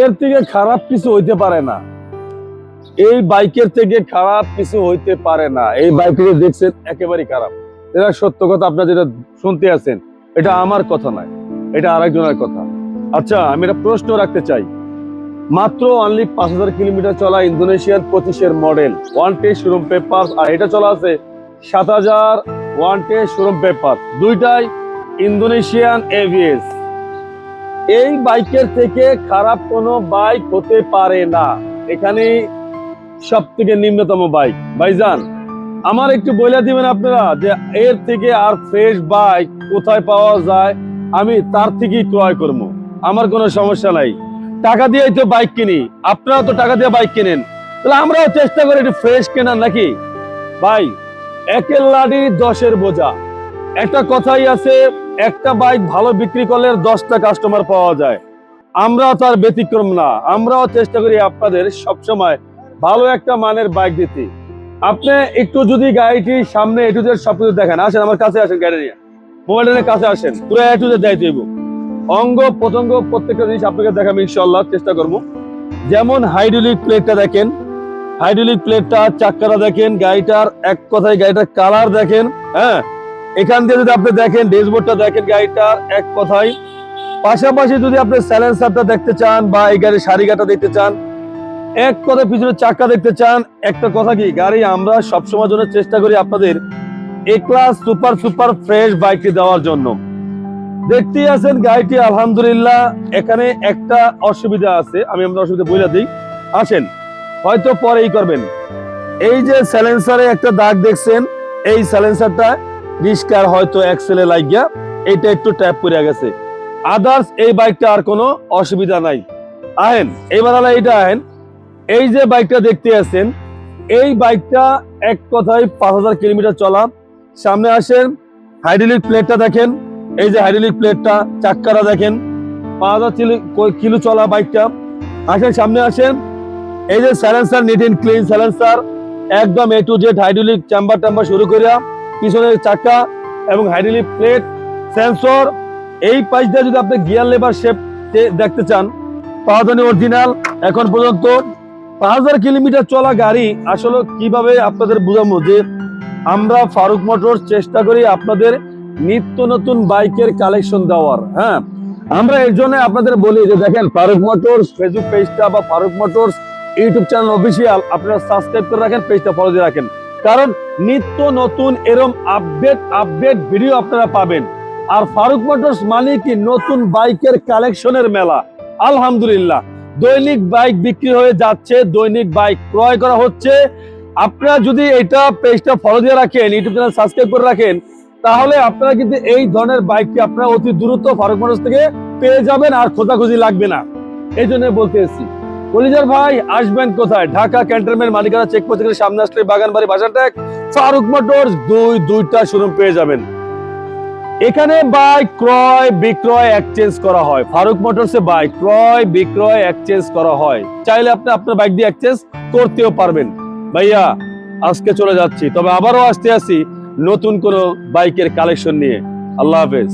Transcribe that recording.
এর থেকে খারাপ কিছু হইতে পারে না। এই বাইকের থেকে খারাপ কিছু হইতে পারে না। এই বাইকটি দেখছেন, একেবারেই খারাপ। এটা সত্য কথা, আপনারা যেটা শুনতে আছেন, এটা আমার কথা নয়, এটা আরেকজনের কথা। আচ্ছা আমি একটা প্রশ্ন রাখতে চাই। মাত্র অনলি পাঁচ হাজার কিলোমিটার চলা ইন্দোনেশিয়ার পঁচিশের মডেল ওয়ান টে শোরুম পেপার আর এটা চলা আছে সাত হাজার ওয়ান টে শোরুম পেপার দুইটাই ইন্দোনেশিয়ান এভিএস এই বাইকের থেকে খারাপ কোনো বাইক হতে পারে না। এখানে সব থেকে নিম্নতম বাইক। ভাইজান, আমার একটু বলে দিবেন আপনারা যে এর থেকে আর ফ্রেশ বাইক কোথায় পাওয়া যায়? আমি তার থেকেই ক্রয় করব। আমার কোনো সমস্যা নাই। টাকা দিয়েই তো বাইক কিনি। আপনারাও তো টাকা দিয়ে বাইক কিনেন। তাহলে আমরাও চেষ্টা করি একটু ফ্রেশ কেনার নাকি? ভাই, একের লাডি, দশের বোঝা। একটা কথাই আছে একটা বাইক ভালো বিক্রি করলে দশটা কাস্টমার পাওয়া যায়। আমরাও তার ব্যতিক্রম না, আমরাও চেষ্টা করি আপনাদের সবসময় ভালো একটা মানের বাইক দিতে। আপনি একটু যদি গাড়িটি সামনে এটু সব কিছু দেখেন, আসেন, আমার কাছে আসেন গাড়ি নিয়ে। মোবাইলের কাছে আসেন, পুরো এটু দেয় দেব অঙ্গ প্রত্যঙ্গ প্রত্যেকটা জিনিস আপনাকে দেখাবো ইনশাল্লাহ চেষ্টা করব। যেমন হাইড্রোলিক প্লেটটা দেখেন হাইড্রোলিক প্লেটটা চাক্কাটা দেখেন, গাড়িটার এক কথায় গাড়িটার কালার দেখেন হ্যাঁ? এখান দিয়ে যদি আপনি দেখেন, ড্যাশবোর্ডটা দেখেন গাড়িটার এক কথায়। পাশাপাশি যদি আপনি স্যালেন্সারটা দেখতে চান বা এই গাড়ির সারিগাটা দেখতে চান, এক কথা পিছনে চাক্কা দেখতে চান, একটা কথা কি, গাড়ি আমরা সবসময় জন্য চেষ্টা করি আপনাদের A class super super fresh বাইকটি দেওয়ার জন্য। দেখতেই আছেন গাড়িটি, আলহামদুলিল্লাহ, এখানে একটা অসুবিধা আছে, আমি আমরা অসুবিধা বলে দিই। আসেন, হয়তো পরেই করবেন। এই যে স্যালেন্সারে একটা দাগ দেখছেন, এই স্যালেন্সারটা রিস্কার হয়তো এক্সেলে লাগিয়া এইটা একটু ট্যাপ করে গেছে। আদার্স এই বাইকটা আর কোনো অসুবিধা নাই। আহেন এইবার আলা এইটা আহেন। এই যে বাইকটা দেখতে আছেন, এই বাইকটা এক কথায় পাঁচ হাজার কিলোমিটার চলা। সামনে আসেন হাইড্রোলিক প্লেটটা দেখেন। এই যে হাইড্রোলিক প্লেটটা চাক্কাটা দেখেন। পাঁচ হাজার কিলো চলা বাইকটা আসেন, সামনে আসেন। এই যে silencer neat and clean silencer একদম A to Z hydraulic chamber টাম্বার শুরু করিয়া পিছনের চাকা এবং হাইড্রোলিক প্লেট সেন্সর এই পাশ দিয়ে যদি আপনি গিয়ার লেবার শেপ দেখতে চান পাওয়াদানি অরিজিনাল এখন পর্যন্ত পাঁচ হাজার কিলোমিটার চলা গাড়ি আসলে কীভাবে আপনাদের বুঝাবো যে আমরা ফারুক মোটরস চেষ্টা করি আপনাদের নিত্য নতুন বাইকের কালেকশন দেওয়ার হ্যাঁ? আমরা এর জন্য আপনাদের বলি যে দেখেন, ফারুক মোটরস ফেসবুক পেজটা বা Farooq motors YouTube channel official আপনারা সাবস্ক্রাইব করে রাখেন পেজটা ফলো দিয়ে রাখেন। কারণ নিত্য নতুন এরম আপডেট আপডেট ভিডিও আপনারা পাবেন। আর ফারুক মোটরস মানে কি নতুন বাইকের কালেকশনের মেলা? আলহামদুলিল্লাহ। দৈনিক বাইক বিক্রি হয়ে যাচ্ছে, দৈনিক বাইক ক্রয় করা হচ্ছে। আপনারা যদি এটা পেজটা ফলো দিয়ে রাখেন ইউটিউব চ্যানেল সাবস্ক্রাইব করে রাখেন, তাহলে আপনারা কিন্তু এই ধরনের বাইকটি আপনারা অতি দ্রুত ফারুক মোটরস থেকে পেয়ে যাবেন আর খোঁজাখুঁজি লাগবে না। এই জন্য বলতে এসেছি। কলিজার ভাই, আসবেন কোথায়? ঢাকা ক্যান্টনমেন্ট মালিকানা চেকপোস্ট থেকে সামনে আসলে বাগানবাড়ি বাজারটেক ফারুক মোটরস দুই, দুইটা শোরুম পেয়ে যাবেন। এখানে বাইক ক্রয়, বিক্রয় এক্সচেঞ্জ করা হয়। ফারুক মোটরসে বাইক ক্রয়, বিক্রয় এক্সচেঞ্জ করা হয়। চাইলে আপনি আপনার বাইক দিয়ে এক্সচেঞ্জ করতেও পারবেন। ভাইয়া, আজকে চলে যাচ্ছি। তবে আবারও আসতে আসি নতুন কোনো বাইকের কালেকশন নিয়ে। আল্লাহ হাফেজ।